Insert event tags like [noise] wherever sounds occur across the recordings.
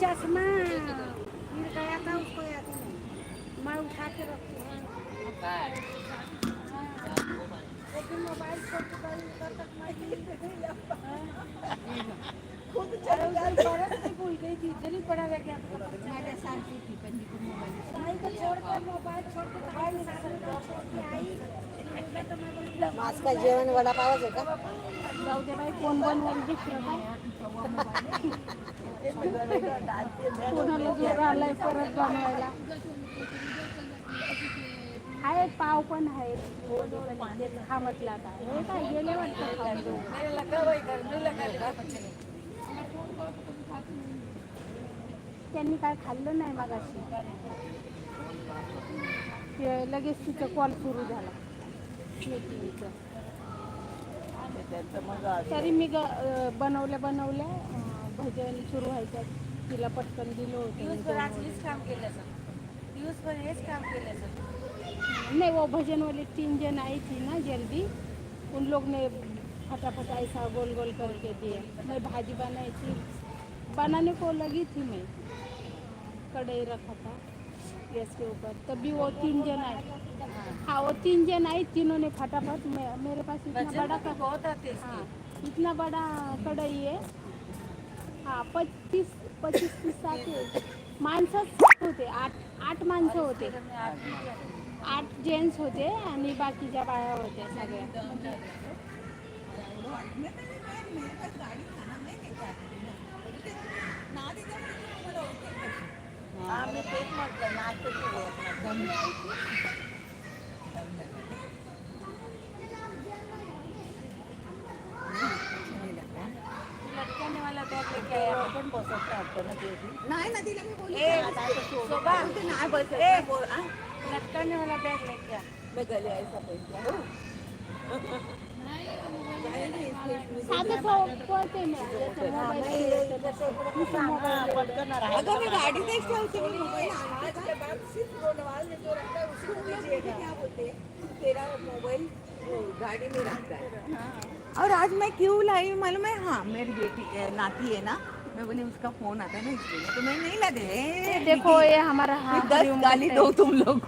चश्मा गिर गया था उसको याद ही नहीं मैं उठा के रखी लेकिन मोबाइल के खुद भूल गई थी इधर ही पड़ा रह गया मेरे साथ थी पंजी को मोबाइल नहीं तो छोड़ कर मोबाइल छोड़ के के आई आज काय जेवण वडापावच आहे का? जाऊ दे बाई कोण बनवायला दुसरं? काय [laughs] कोणाला जोर आलाय परत बनवायला. आहे पाव पण आहेत. हा म्हटलं आता. हे काय गेले वाटतं त्यांनी काय खाल्लं नाही मगाशी. ते लगेच तिचा कॉल सुरू झाला. तरी मी बनवल्या बनवल्या भजन सुरू व्हायचं तिला पटकन दिलं होतं. मी दोन ओळी. काम केलं दिवसभर हेच काम केलं नहीं वो भजन वाले तीन जन आई थी ना जल्दी. उन लोग ने फटाफट ऐसा गोल गोल करके दिया मैं भाजी बनाई थी बनाने को लगी थी मैं. कढ़ाई रखा था. गैस के ऊपर. तभी वो तीन जन आए. हाँ वो तीन जन आई तीनों ने फटाफट मेरे पास इतना बड़ा बहुत आते हाँ इतना बड़ा कढ़ाई है. हाँ पच्चीस पच्चीस तीस आते माणसंच होते आठ आठ माणसं होते. आठ जेंट्स होते आणि बाकीच्या बाया होत्या सगळ्या. आम्ही तेच म्हटलं नाच लटकने वाला बैग लेके आया आपण बसवता आपण नाही ना तिला मी बोलली ए ना, आता असं सोबत. शोभा बोलते नाही बसत, ए नाही बोल, आ? लटकने वाला बैग लेके आ। मैं गले ऐसा पहनती हूँ. साधं पळते मी जसं मोबाईल नुसतं मोबाईल अगं मी गाडीतच ठेवते मी मोबाईल आज के बाद सिर्फ रोडवाल ने जो रखा है उसी को लीजिएगा क्या बोलते हैं? तेरा मोबाइल वो गाड़ी में रखता है। और आज मैं क्यों लाई मालूम है? हाँ मेरी बेटी नाती है ना मैं बोली उसका फ़ोन आता है ना इसलिए। तो मैं नहीं लगे देखो ये हमारा हाँ दस गाली दो तुम लोग।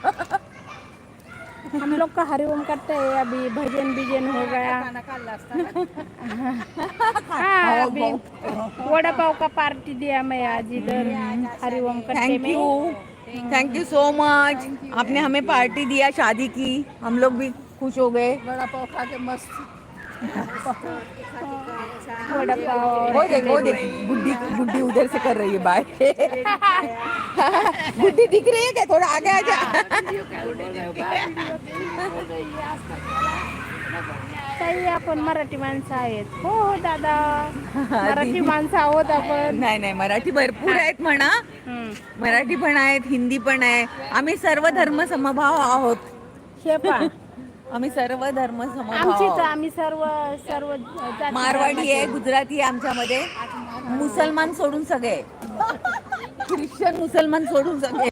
हम लोग का हरिओम करते हैं अभी भजन बिजन हो गया। हाँ अभी वड़ा पाव का पार्टी दिया मैं आज इधर हरिओम करते थैंक में। You thank you so much आपने हमें पार्टी दिया शादी की। हम लोग भी खुश हो गए। वड़ा पाव खा के मस्त। वो देख वो देख. बुड्ढी बुड्ढी उधर से कर रही है बाय [laughs] बुड्ढी दिख रही है क्या? थोड़ा आगे आ जा. ताई आपण मराठी माणसं आहेत. हो हो दादा. मराठी माणसं आहोत आपण. नाही नाही मराठी भरपूर आहेत म्हणा. मराठी पण आहेत हिंदी पण आहे. आम्ही सर्व धर्म समभाव आहोत. हे आम्ही सर्व धर्म समभाव आमची तर आहोत. आम्ही सर्व सर्व जाती मारवाडी आहे गुजराती आहे आमच्यामध्ये. मुसलमान सोडून सगळे. ख्रिश्चन मुसलमान सोडून सगळे.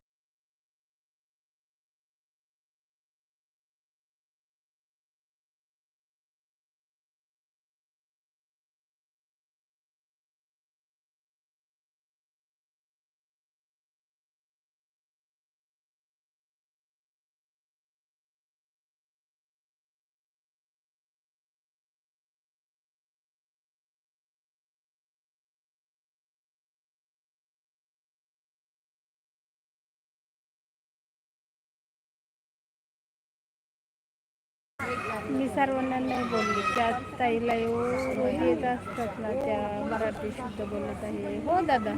मी सर्वांना नाही बोलली. त्या ताईला एवढं येत असतात ना त्या मराठी शुद्ध बोलत आहे. हो दादा.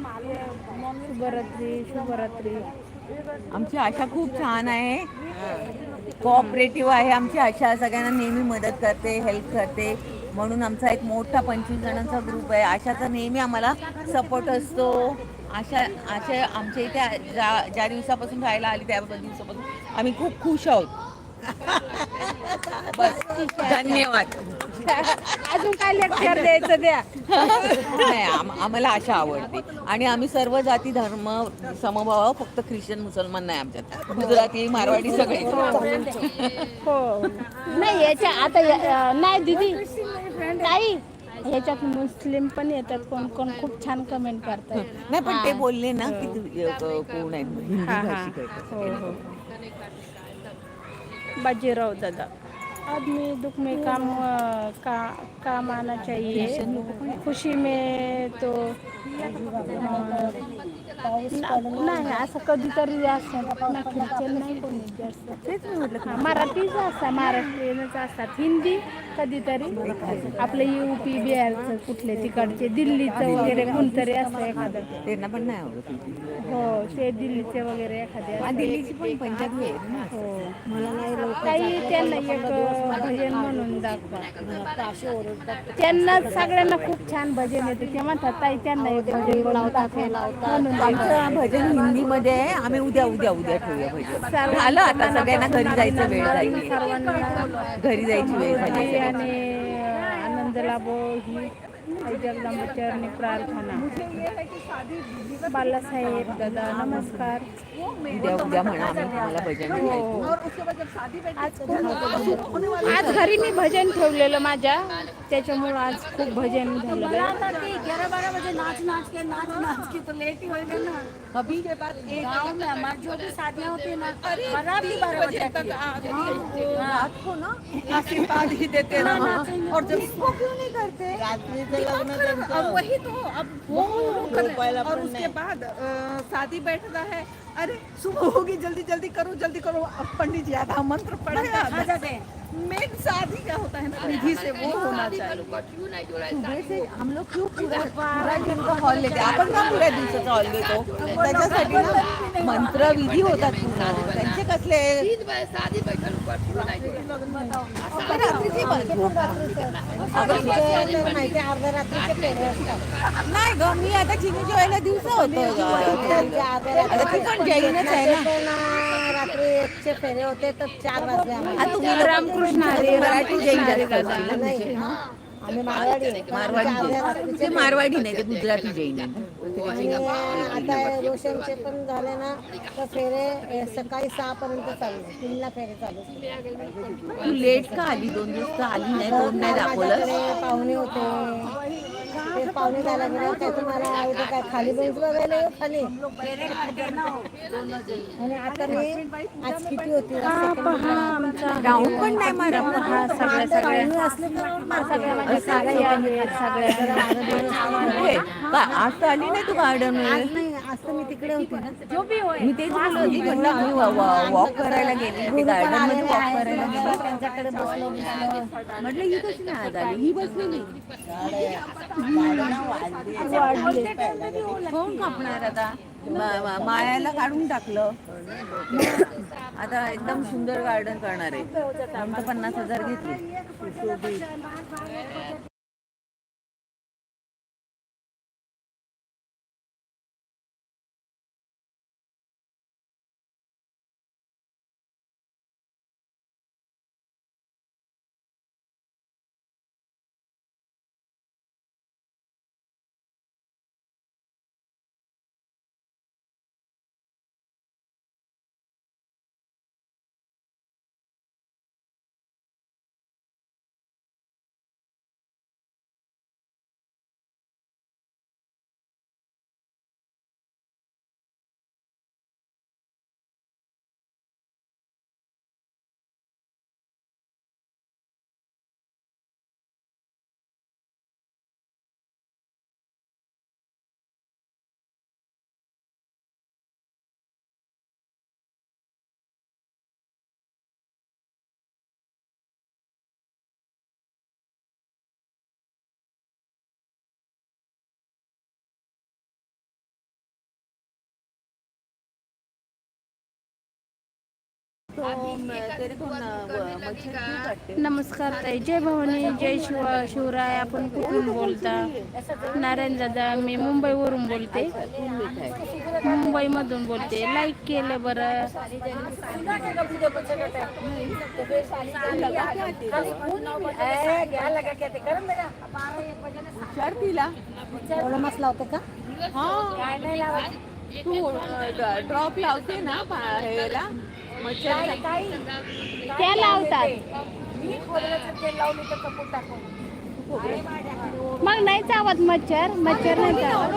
शुभरात्री शुभरात्री. आमची आशा खूप छान आहे. कोऑपरेटिव्ह आहे आमची आशा. सगळ्यांना नेहमी मदत करते हेल्प करते. म्हणून आमचा एक मोठा पंचवीस जणांचा ग्रुप आहे. आशाचा नेहमी आम्हाला सपोर्ट असतो. आशा आशा आमच्या इथे ज्या ज्या दिवसापासून राहायला आली त्या दिवसापासून आम्ही खूप खुश आहोत. बस. धन्यवाद. अजून काय लेक्चर द्यायचं द्या. नाही आम- आम्हाला आशा आवडते. आणि आम्ही सर्व जाती धर्म समभाव फक्त ख्रिश्चन मुसलमान नाही आमच्यात गुजराती मारवाडी सगळे. हो. नाही याच्या आता या- अं, नाही दीदी. ताई ह्याच्यात मुस्लिम पण येतात. कोण कोण खूप छान कमेंट करतात. नाही पण ते बोलले ना की तू अ, कोण आहेत? हिंदी हा हा. भाषिक आहेत. हो हो. बाजीराव दादा. आदमी दुख में काम का काम आना चाहिए. खुशी में तो नाही असं कधीतरी असं. ना ख्रिश्चन नाही कोणी जास्त तेच मी म्हटलं हा, मराठीच असतात महाराष्ट्रीयनच असतात. हिंदी कधीतरी. आपलं युपी बिहारचं कुठले तिकडचे दिल्लीचं वगैरे कोणतरी असतं एखादं. त्यांना पण नाही आवडत. हो ते दिल्लीचे वगैरे एखादे हा, असतात. दिल्लीची पण पंजाबी आहे ना. हो. मला नाही काही त्यांना एक भजन म्हणून दाखवा त्यांना सगळ्यांना खूप छान भजन येते. ते म्हणतात ताई त्यांना एक भजन बनवून दाखवा. म्हणून. आमचं भजन हिंदीमध्ये आहे. आम्ही उद्या उद्या उद्या ठेवूया भजन. झालं आता. सगळ्यांना घरी जायचं वेळ झाली. घरी जायची वेळ झाली. आणि आनंद लाभो ही आई जगदंबा चरणी प्रार्थना बालासाहेब दादा नमस्कार उद्या उद्या म्हणा आम्ही तुम्हाला भजन हो ऐकू. आज खूप आज घरी मी भजन ठेवलेलं माझ्या त्याच्यामुळं आज खूप भजन झालेलं आहे. ग्यारह बारह बजे नाच नाच के नाच नाच के तो लेट ही होएगा ना अभी के बाद गाँव में हमारी जो भी शादियाँ होती है ना बारात भी बारह बजे तक रात को ना आशीर्वाद ही देते हैं ना और जब क्यों नहीं करते अब वही तो अब वो लोग कर रहे हैं। और उसके बाद अ, शादी बैठता है अरे सुबह होगी जल्दी जल्दी करो जल्दी करो अब पंडित जी आधा मंत्र पढ़े मेन शादी का होता है ना विधि से वो होना चाहिए हम लोग क्यों पूरा पूरा दिन का हॉल लेते आपण का पुऱ्या दिवसाचा हॉल देतो त्याच्यासाठी ना मंत्र विधी होतात पूर्ण त्यांचे कसले नाही ग मी आता चिनी जेवायला दिवसा होतो आता ती पण जैनच आहे ना रात्री एकचे फेरे होते तर चार वाजले आम्हाला. आता तुम्ही रामकृष्ण हरे मराठी जैन ना नाही? हा. आम्ही मारवाडी आहे. मारवाडी आमच्या जैन रात्रीचे ते मारवाडी नाही ते गुजराती जैन आहे. आणि आता रोशनचे पण झाले ना तर फेरे ए, सकाळी सहा पर्यंत चालले तीनला फेरे चालू तू लेट का आली दोन दिवस आली नाही तोंड नाही दाखवलं पाहुणे होते ते पाहुणे तुम्हाला इथे काय खाली बेंच बघायला येऊ खाली आणि आता मी आज किती होती? राऊंड पण नाही हा सगळ्या असले तर सगळ्या आहेत सगळ्या आज तर आली नाही तू गार्डन नाही आज तर मी तिकडे होते. ना मी तेच बोलत होती. म्हटलं आम्ही वॉक करायला गेली. होती गार्डनमध्ये वॉक करायला गेली. [laughs] त्यांच्याकडे बसलो बसलो. म्हटलं ही कशी नाही आज आली? ही बसलेली. कोण कापणार आता? मायाला काढून टाकलं. आता एकदम सुंदर गार्डन करणार आहे. पन्नास हजार घेतले. तो तेरे को क्यों? नमस्कार ताई. जय भवानी जय शिव शिवराय. आपण कुठून बोलता? नारायण दादा मी मुंबईवरून बोलते. मुंबईमधून बोलते. लाईक केलं बरं. तिला मस्त लावते का? तू ड्रॉप लावते ना ह्याला मच्छर त्या लावतात. मग नाही चावत मच्छर? मच्छर नाही चावत?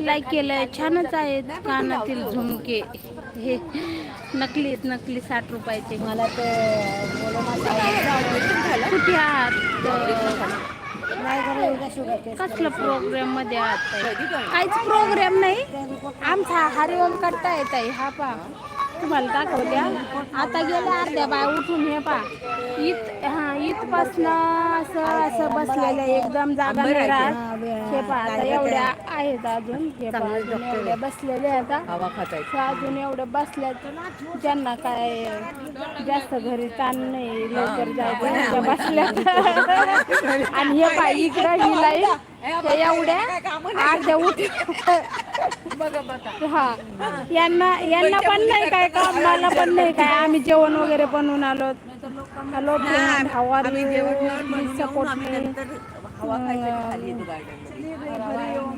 लाईक केलंय. छानच आहेत कानातील झुमके. हे नकली आहेत, नकली साठ रुपयाचे. मला ते कुठे आहात? कसलं प्रोग्राममध्ये आहात? काहीच प्रोग्राम नाही. आमचा हरिओम कट्टा येत आहे हा पा. तुम्हाला दाखवत्या आता गेल्या अर्ध्या बाय उठून हे पा. इत हा इथपासनं असं असं बसलेलं आहे, एकदम जागा हे पा आता एवढ्या आहेत अजून. हे अजून एवढ्या बसलेल्या आहेत. हवा त्या अजून एवढे बसल्यात ज्यांना काय जास्त घरी ताण नाही लवकर जायचं त्या बसल्यात [laughs] आणि हे पाय इकडं ही लाईन त्या एवढ्या अर्ध्या उठ. हा. यांना यांना पण नाही काय काम मला पण नाही काय. आम्ही जेवण वगैरे बनवून आलो. हॅलो हवा आम्ही नंतर हवा खायसाठी खाली येतो गार्डन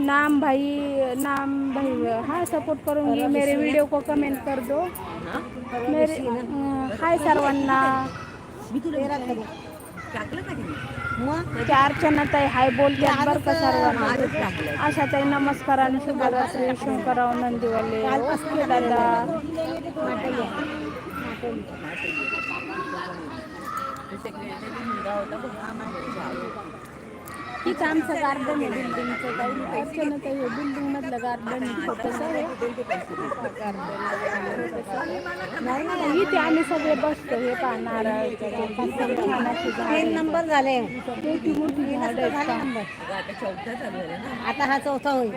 नाम भाई नाम भाई हाँ सपोर्ट करूँगी। मेरे वीडियो को कमेंट कर दो। मेरे, हाय सर्वांना तिने मग त्या हाय बोलते बरं का सर्वांना आजच टाकलं नमस्कार आणि शुभरात्री शंकरराव नंदीवाले। ओके, दादा। होता. इथं आमचं गार्डन आहे बिल्डिंगचं काही अर्चनाताई हे बिल्डिंग मधलं गार्डन आहे. नाही नाही इथे आम्ही सगळे बसतो हे पहा नारळाच्या छान अशी झाडं. तीन नंबर झाले. मोठी मोठी झाडं आता हा चौथा होईल.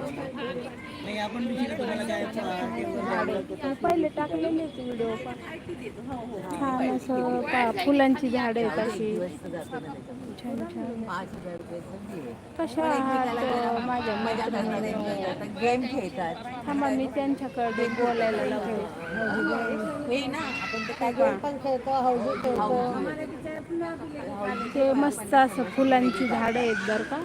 पहिले टाकलेले व्हिडिओ छान असं फुलांची झाडं आहेत अशी. छान छान. कशा आहात माझ्या मजा गेम खेळतात. थांबा मी त्यांच्याकडे बोलायला लागले हे ना आपण ते काय गेम पण खेळतो हौदी खेळतो. ते मस्त असं फुलांची झाडं आहेत बरं का.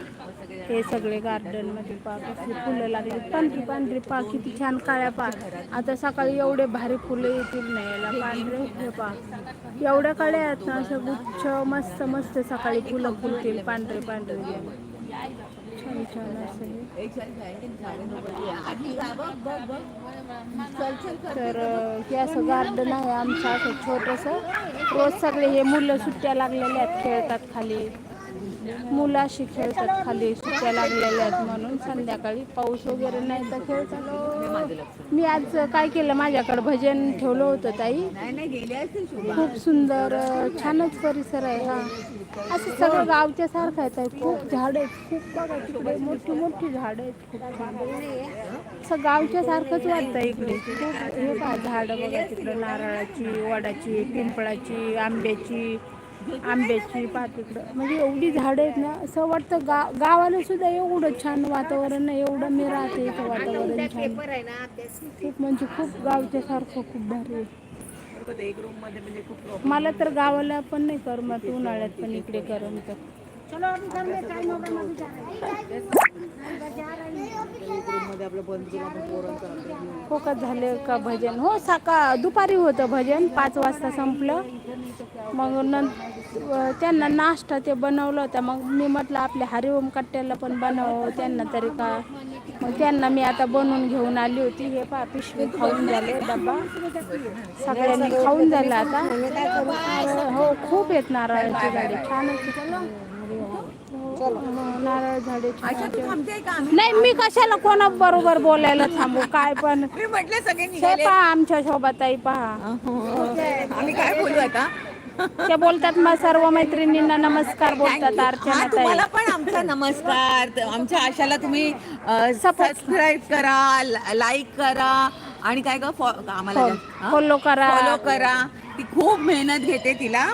हे सगळे गार्डनमध्ये पाक फुलं लागली पांढरी पांढरी पाक किती छान काळ्या पाक. आता सकाळी एवढे भारी फुलं येतील नाही याला पांढरे हे पाक. एवढ्या काळ्या आहेत ना असं गुच्छ मस्त मस्त सकाळी फुलं फुलतील पांढरे पांढरे. छान छान असं. तर हे असं गार्डन आहे आमचं असं छोटंसं. रोज सगळे हे मुलं सुट्ट्या लागलेल्या आहेत खेळतात खाली. मुलं अशी खेळतात खाली सुट्ट्या लागलेल्या आहेत म्हणून संध्याकाळी पाऊस वगैरे नाही तर खेळतात. मी आज काय केलं माझ्याकडे भजन ठेवलं होतं ताई. खूप सुंदर छानच परिसर आहे हा. असं सगळं गावच्या सारखं आहे ताई. खूप झाडं आहेत खूप बघा तिकडे मोठी मोठी झाडं आहेत खूप असं गावच्या सारखंच वाटतं इकडे. खूप हे पहा झाडं बघा तिकडे नारळाची वडाची पिंपळाची आंब्याची. आंब्याची पहा तिकडं म्हणजे एवढी झाडं आहेत ना असं वाटतं गा गावाला सुद्धा एवढं छान वातावरण आहे एवढं मी राहते इथं वातावरण छान. खूप म्हणजे खूप गावच्या सारखं खूप भारी आहे. म्हणजे खूप मला तर गावाला पण नाही करमत उन्हाळ्यात पण इकडे करमत. फोकस हो झाले का भजन? हो सकाळ दुपारी होतं भजन पाच वाजता संपलं. मग नंतर त्यांना नाश्ता ते बनवलं होतं. मग मी म्हटलं आपल्या हरिओम कट्ट्याला पण बनव त्यांना तरी का? मग त्यांना मी आता बनवून घेऊन आली होती. हे पा पिशवी खाऊन झाले डब्बा. सगळ्यांनी खाऊन झालं आता. हो खूप येत नारळाची गाडी. छानच नारळ झाडे नाही मी कशाला कोणा बरोबर बोलायला थांबू? काय पण? मी म्हटले सगळे हे निघाले पहा आमच्या शोभाताई पहा. आम्ही काय बोलू आता? ते बोलतात मग सर्व मैत्रिणींना नमस्कार बोलतात हा अर्चना ताई. तुम्हाला पण आमचा नमस्कार. त- आमच्या आशाला तुम्ही सबस्क्राईब करा लाईक करा. आणि काय ग फॉ- आम्हाला फॉलो करा. फॉलो करा. ती खूप मेहनत घेते तिला.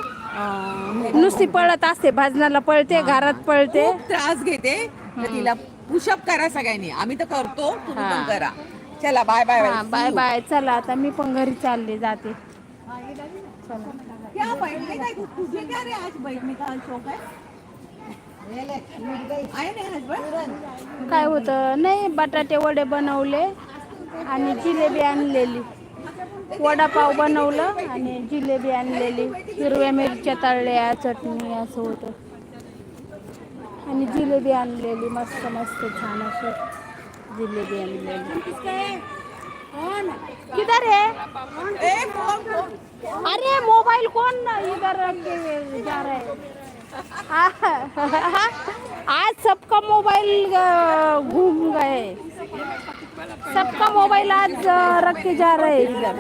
नुसती पळत असते भजनाला पळते घरात पळते. खूप त्रास घेते. तर तिला पुशअप करा सगळ्यांनी. आम्ही तर करतो तुम्ही पण करा. चला बाय बाय हा बाय बाय चला आता मी पण घरी चालले जाते. क्या बैठने का? तुझे क्या रे आज बैठने का शौक है आहे नाही हसबंड काय होतं? नाही बटाटे वडे बनवले आणि जिलेबी आणलेली. वडापाव बनवलं आणि जिलेबी आणलेली. हिरव्या मिरच्या तळल्या चटणी असं होतं. आणि जिलेबी आणलेली मस्त मस्त छान अशी जिलेबी आणलेली. किधर है? अरे मोबाईल कोण इधर जा रहा है आज सबका मोबाईल घूम गए. सबका मोबाइल आज रख के जा रहे इधर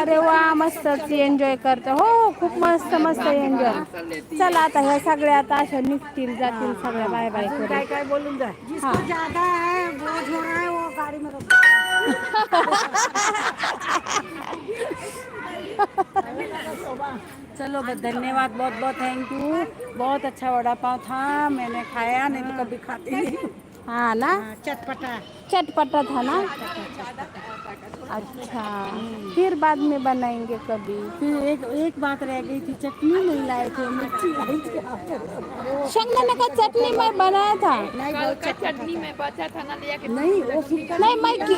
अरे वा मस्तच एन्जॉय करते हो। खूप मस्त मस्त एन्जॉय चला आता ह्या सगळ्या आता अशा निघतील जातील सगळ्या बाय बाय काय काय बोलून जा. चलो धन्यवाद बहुत बहुत थैंक यू। बहुत अच्छा वड़ा पाव था मैंने खाया नहीं तो कभी खाती नहीं हाँ ना? चटपटा. चटपटा था ना अच्छा। फिर बाद में बनाएँगे कभी। फिर एक एक बात रह गई थी चटनी नहीं लाए थे मिर्ची लाई थी। शेंगदाणे का चटनी मैं बनाया था। नहीं वो फिर नहीं मैं की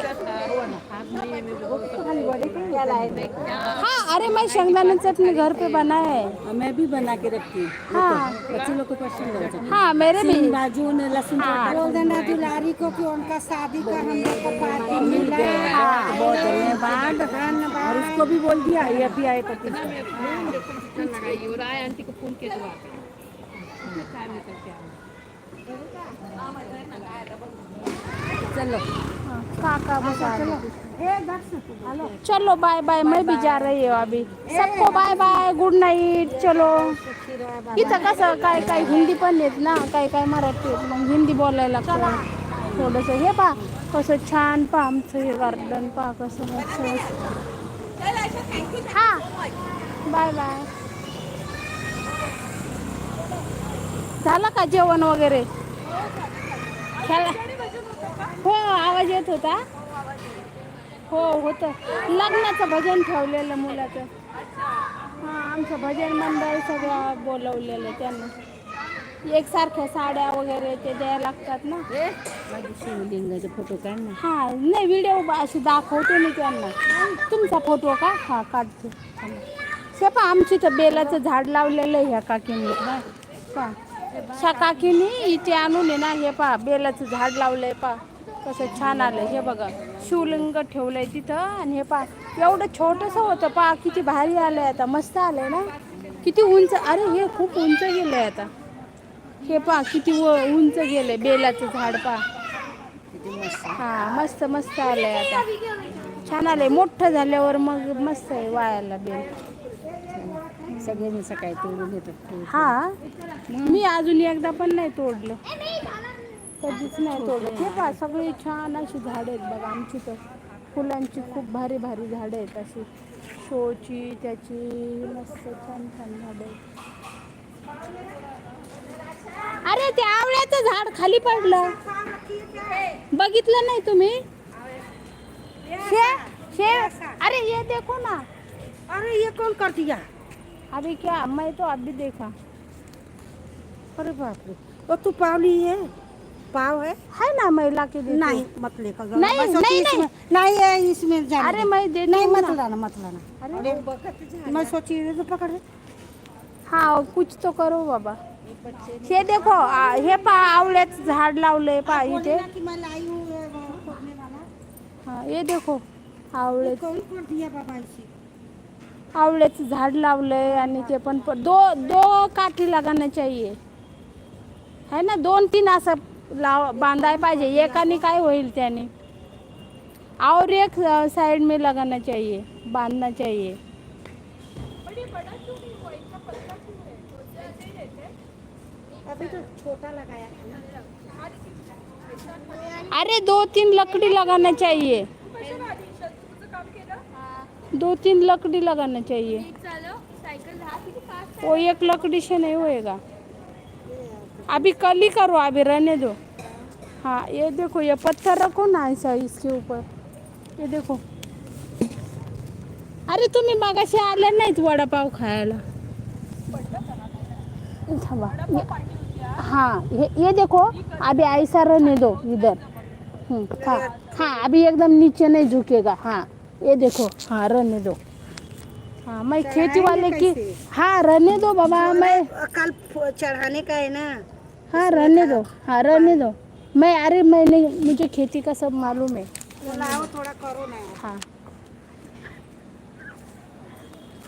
हाँ अरे मैं शेंगदाणे चटनी घर पे बनाया है। मैं भी बना के रखती हूँ। हाँ। बच्चे लोग को पसंद है हाँ मेरे भी। बाजू ने लहसुन हाँ। बोल देना दुलारी को कि उनका शादी का हम लोग को पार्टी मिला है। हाँ बहुत धन्यवाद और उसको भी बोल दिया ये अभी आए पति चलो। काका बता चलो। बाय बाय मैं भी जा रही हूँ अभी। सबको बाय बाय गुड नाईट चलो। इथं कसं काय काय हिंदी पण येत ना काय काय मराठी येत मग हिंदी बोलायला लागतं. थोडंसं हे पा कसं छान पा आमचं हे गार्डन पा कसं मस्त हा. बाय बाय झालं का जेवण वगैरे? खेळा हो आवाज येत होता. हो होतं. लग्नाचं भजन ठेवलेलं मुलाचं. हां आमचं भजन मंडळ सगळं बोलवलेलं त्यांना. एकसारख्या साड्या वगैरे ते द्यायला लागतात ना. शिवलिंगाचे फोटो काढ ना. हां नाही व्हिडिओ अशी दाखवते मी त्यांना. तुमचा फोटो का? हा काढते. हे पा आमची तर बेलाचं झाड लावलेलं आहे ह्या काकीने. पा. ह्या काकीने इथे आणून आहे ना हे पा बेलाचं झाड लावलंय पा. कसं छान आलंय. हे बघा शिवलिंग ठेवलंय तिथं. आणि हे पा एवढं छोटंसं होतं पा किती भारी आलंय आता. मस्त आलंय ना. किती उंच अरे हे खूप उंच गेलंय आता. हे पा किती व उंच गेलंय बेलाचं झाड पा हा मस्त मस्त आलंय आता. छान आलंय. मोठं झाल्यावर मग मस्त आहे वायाला बेल. सगळ्यांनी सकाळी तोडून येतात हा. मी अजून एकदा पण नाही तोडलं. कधीच नाही तोडलं. हे पहा सगळी छान अशी झाडं आहेत बघा आमची तर. फुलांची खूप भारी भारी झाडं आहेत अशी. शोची त्याची मस्त छान छान झाडं आहेत. अरे ते आवळ्याचं झाड खाली पडलं. बघितलं नाही तुम्ही? शे शे अरे ये देखो ना. अरे ये कौन कर दिया अभी क्या मैं तो अभी देखा. अरे बाप रे. वो तू पाव ली है? पाव है? है ना महिला के लिए नहीं मत लेकर। नहीं, सोची नहीं, इसमें- नहीं. है इसमें जाने अरे दो। मैं देती नहीं मत। लाना मत लाना. अरे मैं सोची तो पकड़ हाँ कुछ तो करो बाबा. हे देखो आ, हे पा आवळ्याचं झाड लावलंय पा इथे. हूँ देखो आवळे कौन कर दिया बाबा इसे आवळ्याचं झाड लावलंय आणि ते पण दो दो काठी लगाना चाहिए. है ना दोन तीन असं लाव बांधाय पाहिजे. एकाने काय होईल त्याने? और एक साइड में लगाना चाहिए बांधना चाहिए. अभी तो छोटा लगाया ना। अरे दो तीन लकड़ी लगाना चाहिए। दो तीन लकड़ी लगाना चाहिए। वो एक लकड़ी से नहीं होएगा। अभी कल ही करो अभी रहने दो। हाँ ये देखो ये पत्थर रखो ना ऐसा इसके ऊपर। ये देखो। अरे तुम्ही मागाशी आल्या नाहीत वडापाव खायला थांबा हाँ ये ये देखो अभी ऐसा रहने दो इधर. हाँ हाँ अभी एकदम नीचे नहीं झुकेगा हाँ ये देखो हाँ रहने दो. हाँ मैं खेती वाले की हाँ रहने दो बाबा मैं कल चढ़ाने का है ना? हाँ रहने दो हाँ रहने दो. मैं अरे मैं नहीं मुझे खेती का सब मालूम है. थोडा करू ना। हा.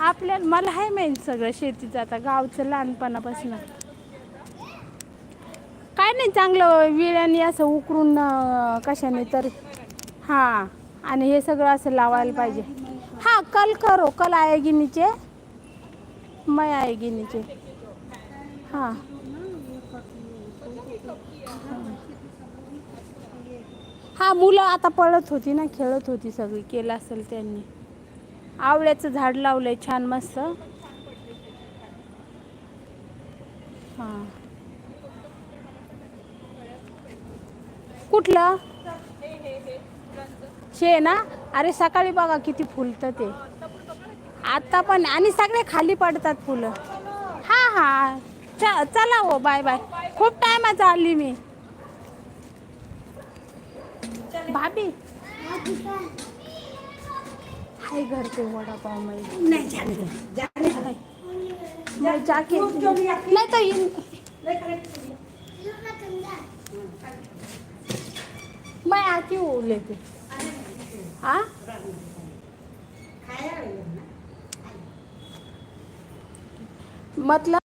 आपल्या मला आहे माहीत सगळं शेतीचं आता गावचं लहानपणापासून. काय नाही चांगलं विळ्याने असं उकरून कशाने तर हां. आणि हे सगळं असं लावायला पाहिजे. हां कल करो कल आहे गिनीचे मय आहे गिनीचे हां. हा मुलं आता पळत होती ना खेळत होती सगळी केलं असेल त्यांनी. आवळ्याचं झाड लावलंय छान मस्त. हां. कुठलं? शे ना? अरे सकाळी बघा किती फुलतं ते. आता पण आणि सगळे खाली पडतात फुलं. हा हा च चला हो बाय बाय. खूप टायमाचं आली मी. भाभी. हाय घर पे वड़ा पाव मैं नाही जाके नहीं तो इन मैं आती हूँ? लेके हाँ मतलब